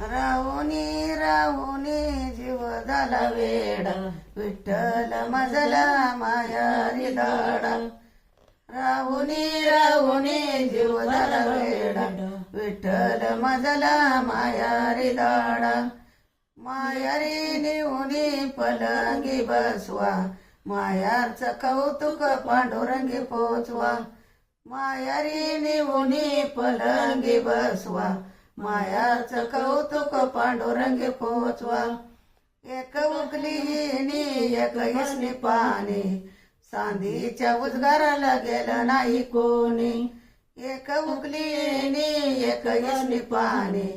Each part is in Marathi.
राहुनी राहुनी जीव झाला वेडा. विठ्ठल मजला मायारी दाडा राहुनी राहुनी जीव झाला वेडा. विठ्ठल मजला मायारी दाडा मायारी निवणी पलंगी बसवा. मायारचं कौतुक पांडुरंगी पोचवा. मायारी निवणी पलंगी बसवा. मायाचं कौतुक पांडुरंगी पोचवा. एक उकली एक इसनी पाणी. सांदीच्या उद्गाराला गेलं नाही कोणी. एक उकली एक इसनी पाणी.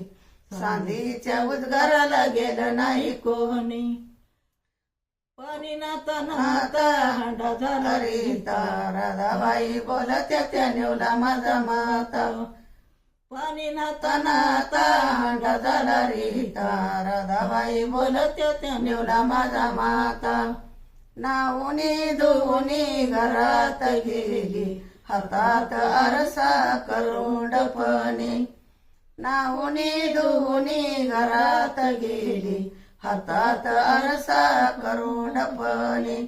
सांदीच्या उद्गाराला गेलं नाही कोणी. पाणी नाता नाता हांडा झाला रीता राधाबाई बोलत्या त्या नेवला माझा माता. पाणी नाता नाता हांडा झाला रीता राधाबाई बोलत त्या नेवला माझा माता. नाऊनी धुनी घरात गेली हातात आरसा करून डपणी नाऊनी धुनी घरात गेली हातात आरसा करून डपणी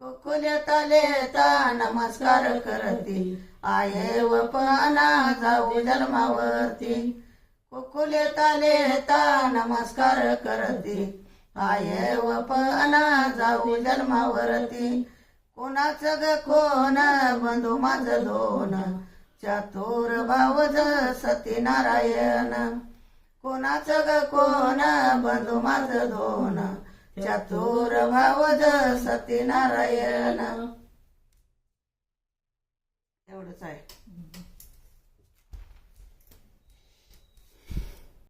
कुकुल्याता लेता नमस्कार करते आये वपना जाऊ जन्मावरती. कुकुले लेता नमस्कार करती. आये वपना जाऊ जन्मावरती. कोणाचं ग कोण? बंधू माझं दोन. चतुर भावज सत्यनारायण. कोणाचं ग कोण? बंधू माझं दोन. चतुर भावज सत्यनारायण. く。